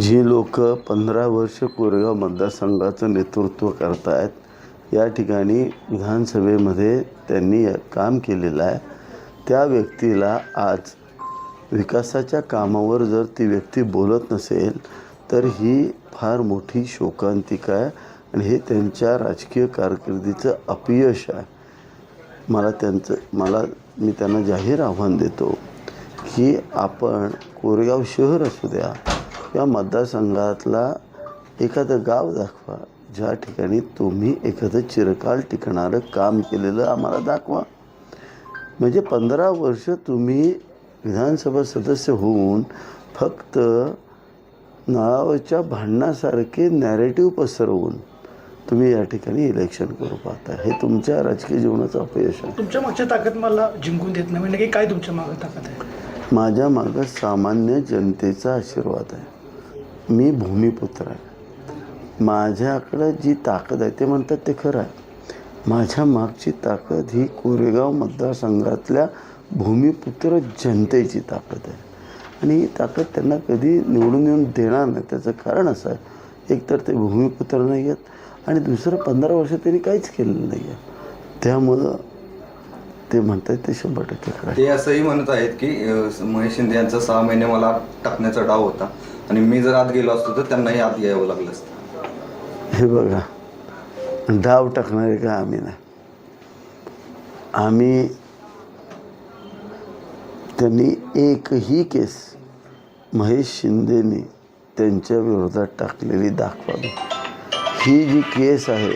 जी लोक पंधरा वर्ष कोरेगाव मतदारसंघाचं नेतृत्व करत आहेत या ठिकाणी विधानसभेमध्ये त्यांनी काम केलेलं आहे. त्या व्यक्तीला आज विकासाच्या कामावर जर ती व्यक्ती बोलत नसेल तर ही फार मोठी शोकांतिका आहे आणि हे त्यांच्या राजकीय कारकिर्दीचं अपयश आहे. मला त्यांचं मला मी त्यांना जाहीर आव्हान देतो की आपण कोरेगाव शहर असू द्या या मतदारसंघातला एखादं गाव दाखवा. ज्या ठिकाणी तुम्ही एखादं चिरकाल टिकणारं काम केलेलं आम्हाला दाखवा. म्हणजे पंधरा वर्ष तुम्ही विधानसभा सदस्य होऊन फक्त नळावरच्या भांडणासारखे नॅरेटिव्ह पसरवून तुम्ही या ठिकाणी इलेक्शन करू पाहता. हे तुमच्या राजकीय जीवनाचं अपयश आहे. तुमच्या मागच्या ताकद मला जिंकून देत नाही. म्हणजे काय तुमच्या मागं ताकद आहे? माझ्या मागं सामान्य जनतेचा आशीर्वाद आहे. मी भूमिपुत्र आहे. माझ्याकडं जी ताकद आहे ते म्हणतात ते खरं आहे. माझ्या मागची ताकद ही कोरेगाव मतदारसंघातल्या भूमिपुत्र जनतेची ताकद आहे. आणि ही ताकद त्यांना कधी निवडून येऊन देणार नाही त्याचं कारण असं आहे. एकतर ते भूमिपुत्र नाही आहेत आणि दुसरं पंधरा वर्ष त्यांनी काहीच केलेलं नाही आहे त्यामुळं ते म्हणतात ते शंभर टक्के खरं आहे. ते असंही म्हणत आहेत की अं, महेश शिंदे यांचा सहा महिने मला टाकण्याचा डाव होता. आणि मी जर आत गेलो असतो तर त्यांनाही आत यावं लागलं असतं. हे बघा डाव टाकणारे का आम्ही नाही. आम्ही त्यांनी एकही केस महेश शिंदेनी त्यांच्या विरोधात टाकलेली दाखवावी. ही जी केस आहे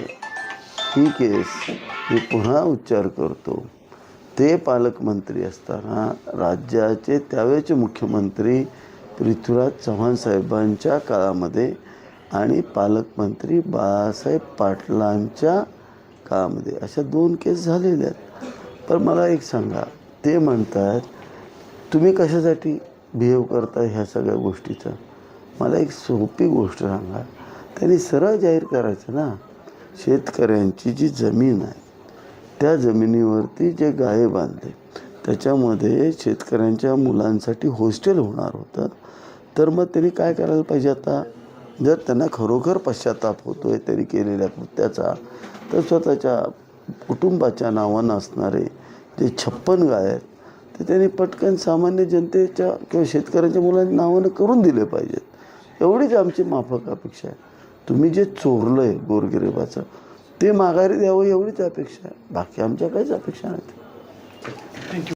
ही केस मी पुन्हा उच्चार करतो. ते पालकमंत्री असताना राज्याचे त्यावेळेचे मुख्यमंत्री पृथ्वीराज चव्हाण साहेबांच्या काळामध्ये आणि पालकमंत्री बाळासाहेब पाटलांच्या काळामध्ये अशा दोन केस झालेल्या आहेत. पण मला एक सांगा ते म्हणतात तुम्ही कशासाठी बिहेव करता ह्या सगळ्या गोष्टीचं? मला एक सोपी गोष्ट सांगा त्यांनी सरळ जाहीर करायचं ना. शेतकऱ्यांची जी जमीन आहे त्या जमिनीवरती जे गाये बांधले त्याच्यामध्ये शेतकऱ्यांच्या मुलांसाठी हॉस्टेल होणार होतं. तर मग त्यांनी काय करायला पाहिजे आता? जर त्यांना खरोखर पश्चाताप होतो आहे त्यांनी केलेल्या कृत्याचा तर स्वतःच्या कुटुंबाच्या नावानं असणारे जे छप्पन गाय आहेत ते त्यांनी पटकन सामान्य जनतेच्या किंवा शेतकऱ्यांच्या मुलांच्या नावानं करून दिले पाहिजेत. एवढीच आमची माफक अपेक्षा आहे. तुम्ही जे चोरलं आहे गोरगिरेबाचं ते माघारी द्यावं एवढीच अपेक्षा आहे. बाकी आमच्या काहीच अपेक्षा नाही थँक्यू